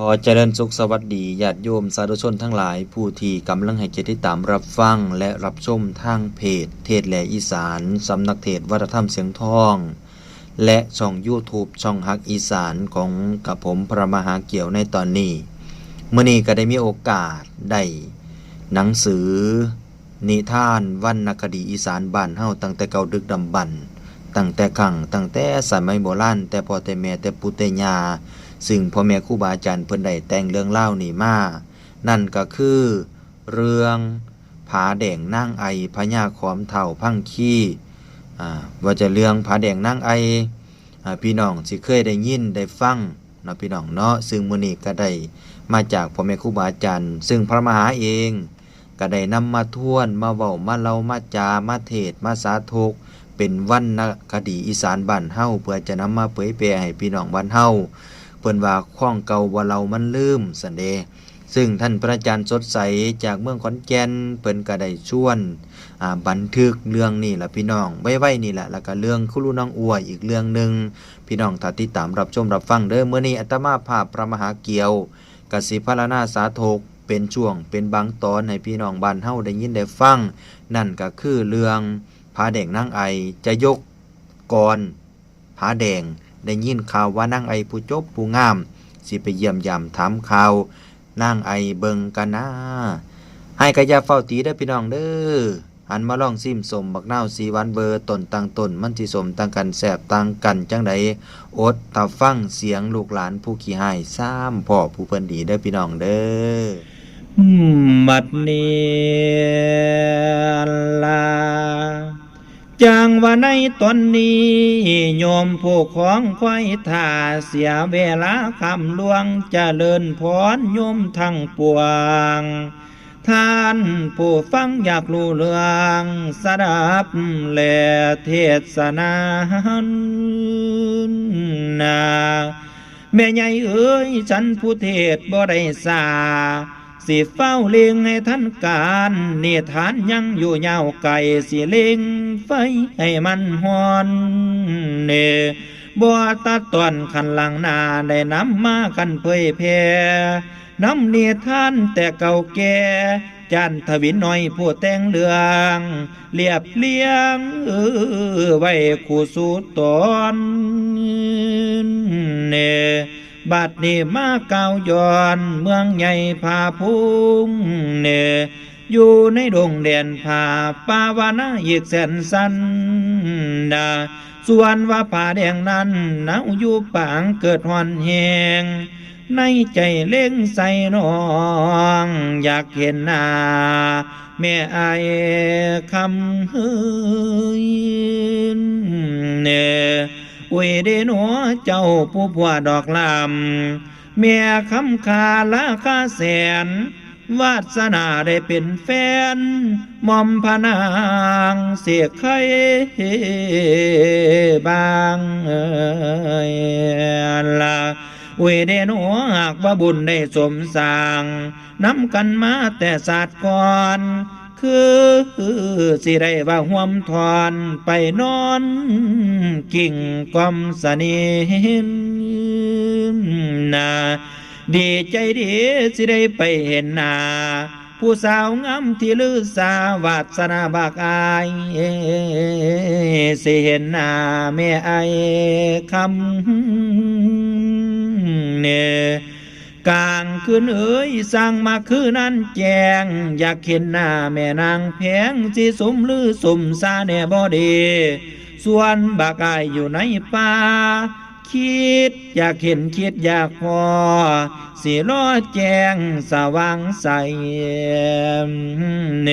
ขอเจริญสุขสวัสดีญาติโยมสาธุชนทั้งหลายผู้ที่กำลังให้เกียรติตามรับฟังและรับชมทางเพจ เทศแหลอีสานสำนักเทศวัฒนธรรมเสียงทอง และช่อง YouTube ช่องฮักอีสานของกับผมพระมหาเกี่ยวในตอนนี้เมื่อนี้ก็ได้มีโอกาสได้หนังสือ นิทานวรรณคดีอีสานบ้านเฮาตั้งแต่เก่าดึกดำบรรตั้งแต่ขังตั้งแต่สมัยโบราณแต่พ่อแต่แม่แต่ปู่แต่ยา ซึ่งพ่อแม่ครูบาอาจารย์เพิ่นได้แต่งเรื่องเล่านี่มา นั่นก็คือ เรื่องผาแดงนางไอพญาขอมเท่าพังขี้ว่าจะเรื่องผาแดงนางไอพี่น้องสิเคยได้ยินได้ฟังเนาะพี่น้องเนาะซึ่งมื้อนี้ก็ได้มาจากพ่อแม่ครูบาอาจารย์ซึ่งพระมหาเองก็ได้นำมาทวนมาเว้ามาเล่ามาจามาเทศมาสาธกเป็นวรรณคดีอีสานบ้านเฮาเพื่อจะนำมาเผยแพร่ให้พี่น้องบ้านเฮา พิ่นว่าข้องเก่าว่าเรามันลืมสันเดซึ่งท่านพระอาจารย์สดใสจากเมืองขอนแก่นเพิ่นก็ได้ชวนบันทึกเรื่องนี่แหละพี่น้องไว้ๆนี่แหละแล้วก็เรื่องคุรุน้องอัวอีกเรื่องหนึ่งพี่น้องถ้าติดตามรับชมรับฟังเด้อเมื้อนี้อาตมาภาพพระมหาเกียวกสิพรณาสาธกเป็นช่วงเป็นบางตอนให้พี่น้องบ้านเฮาได้ยินได้ฟัง นั่นก็คือเรื่องผาแดงนางไอจะยกกรผาแดง ได้ยินข่าวว่านางไอผู้จบผู้งาม สิไปเยี่ยมยามถามข่าวนางไอเบิงกันนะให้กะยาเฝ้าตีได้พี่น้องเด้อหันมาลองซิมสมบักนาสีวันเบอร์ตนต่างตนมันสิสมต่างกันแสบต่างกันจังใดอดตาฟังเสียงลูกหลานผู้ขี้หายซ้ำพ่อผู้เพิ่นดีเด้พี่น้องเด้อบัดนี้ลา จางว่าในตอนนี้โยมผู้ของควายท่าเสียเวลาคำลวงจเจริญพรโยมทั้งปวง ท่านผู้ฟังอยากรู้เรื่องสดับแลเทศนานาแม่ใหญ่เอ้ยฉันผู้เทศบ่ได้สา สิเฝ้าเลียงให้ท่านการเนฐานยังอยู่ยาวไก่สิเลียงไฟให้มันหอนเนบัวตัดตอนขันหลังนาได้นำมากันเผยแพ่น้ำเนท่านแต่เก่าแก่จันทวินน้อยผู้แต่งเรืองเรียบเลียงเออไว้คู่สู่ตอนเน บัดนี้มาเก่าย้อน เมืองใหญ่ผาพุ่งเนอยู่ในดงเด่นผาปาวานาอีกแสนสันดาส่วนว่าป่าแดงนั้นหนาวอยู่ปางเกิดหอนแหงในใจเล่งใส่น้อง อยากเห็นหน้าแม่อายคำเฮยเน อุยเดหนัวเจ้าผู้ผัวดอกลำเมียคำคาราคาแสน วาสนาได้เป็นแฟนมอมพนางเสียไข่บางละอุยเดหนัวหากว่าบุญได้สมสาง น้ำกันมาแต่ศาสตร์ก่อน คือสิได้ว่าห่วมทอนไปนอนกิ่งกอมสนินนาดีใจดีสิได้ไปเห็นนาผู้สาวงามที่ลือสาวาสนาบากอายสิเห็นหน้าแม่ไอคำเนี่ย กลางคืนเอ๋ยสร้างมาคือนั้นแจง อยากเห็นหน้าแม่นางแพงสิสมหรือสมซาแน่บ่ดีส่วนบากายอยู่ในป่าคิดอยากเห็นคิดอยากพอสิรอแจงสว่างใสเน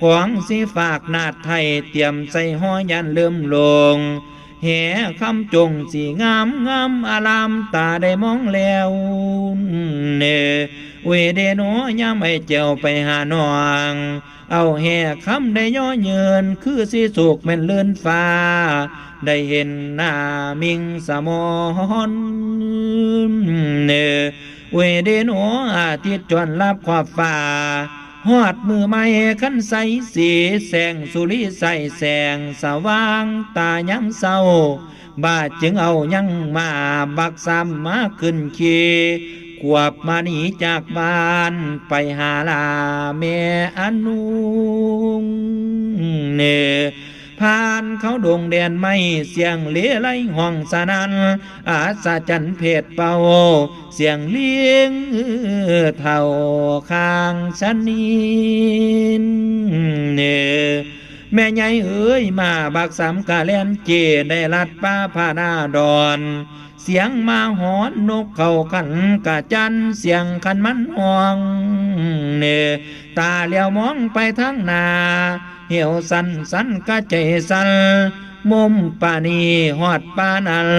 ของสิฝากนาดไทยเตรียมใส่ห้อยันเริ่มลง แห่คำจงสีงามงามอารามตาได้มองแล้วเนเวเดโนยามไอเจ้าไปหานอง เอาแห่คำได้ย่อเยิน คือสิสุกแม่นเลื่อนฟ้า ได้เห็นหน้ามิงสมอนเนเวเดโนอาทิตย์จวนรับขอบฟ้า หอดมือไม้ขันใสสีแสงสุริใสแสงสว่างตายังเศร้าบาจึงเอายังมาบักซ้ำมาขึ้นขีขวบมาหนีจากบ้านไปหาลาแม่อนุงเน ผ่านเขาดงแดนไม่เสียงเลี้ยไรห้องสนันอาสาจันเพศเป่าเสียงเลี้ยงเท่าข้างชนินเนแม่ใหญ่เอ้ยมาบักสามกะเลนเจได้ลัดป้าพานาดอน เสียงมาหอนนกเขาขันกะจันเสียงขันมันห่วงเนตาเลี้ยวมองไปทางนา เหี่ยวสันสันกะใจสันมุมปานีหอดปานัล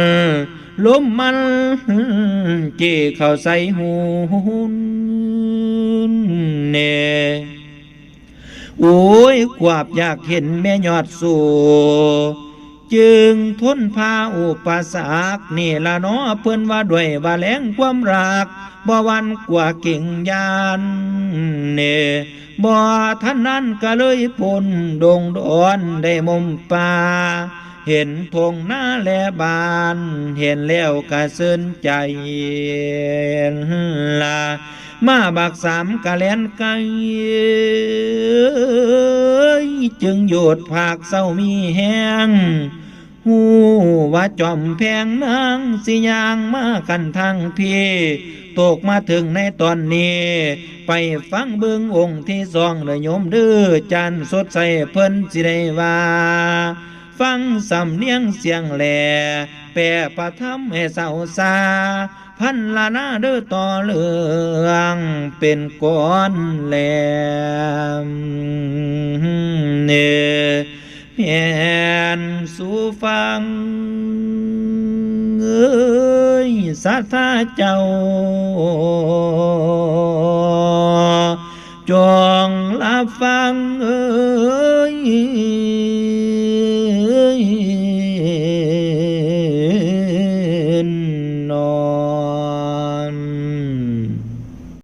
ลมมันเจเข้าใส่หูเนโอ้ยกวาบอยากเห็นแม่ยอดสู่ จึงทนพาอุปสรรคนี่ละเนาะเพิ่อนว่าด้วยว่าแรงความรักบ่วันกว่าเก่งยานเน่บ่ท่านนั้นก็เลยพ้นดงดอนได้มุมป่าเห็นทงหน้าแลบาน เห็นแล้วก็ซึ้นใจลา มาบักสามกะแลนไกจึงโยดภาคเศร้ามีแห้งหูว่าจอมแพงนางสิยางมากันทางพี่ตกมาถึงในตอนนี้ ไปฟังเบิงองค์ที่สองเลยโยมดื้อจันทร์สดใสเพิ่นสิได้ว่า ฟังสำเนียงเสียงแหล่ แปรประทับให้เศร้าซาพันละนาเด้อต่อเรื่องเป็นก้อนแหลมเนเพียนสู่ฟังเอ้ยสัทธาเจ้าจองรับฟังเอ้ย